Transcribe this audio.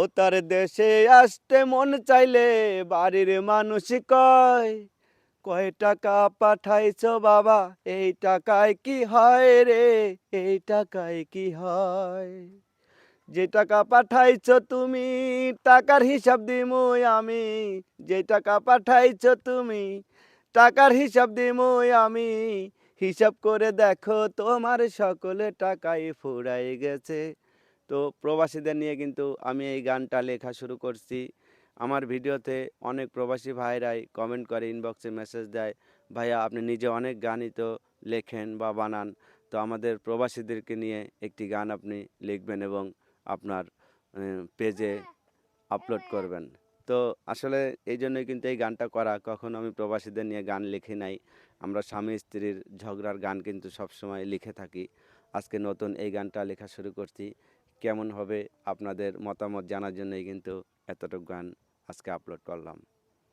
ও তার দেশে আসতে মন চাইলে বাড়ির মানুষ কয় কয় টাকা পাঠাইছো বাবা, এই টাকায় কি হয় রে, এই টাকায় কি হয়? যে টাকা পাঠাইছো তুমি, টাকার হিসাব দিমু আমি, যে টাকা পাঠাইছ তুমি, টাকার হিসাব দিমু আমি, হিসাব করে দেখো তোমার সকলে টাকাই ফুরাই গেছে। তো প্রবাসীদের নিয়ে কিন্তু আমি এই গানটা লেখা শুরু করছি। আমার ভিডিওতে অনেক প্রবাসী ভাইরাই কমেন্ট করে ইনবক্সে মেসেজ দেয়, ভাইয়া, আপনি নিজে অনেক গানই তো লেখেন বা বানান। তো আমাদের প্রবাসীদেরকে নিয়ে একটি গান আপনি লিখবেন এবং আপনার পেজে আপলোড করবেন। তো আসলে এই জন্যই কিন্তু এই গানটা করা। কখনো আমি প্রবাসীদের নিয়ে গান লিখি নাই। আমরা স্বামী স্ত্রীর ঝগড়ার গান কিন্তু সবসময় লিখে থাকি। আজকে নতুন এই গানটা লেখা শুরু করছি। কেমন হবে আপনাদের মতামত জানার জন্যই কিন্তু এতটুকু গান আজকে আপলোড করলাম।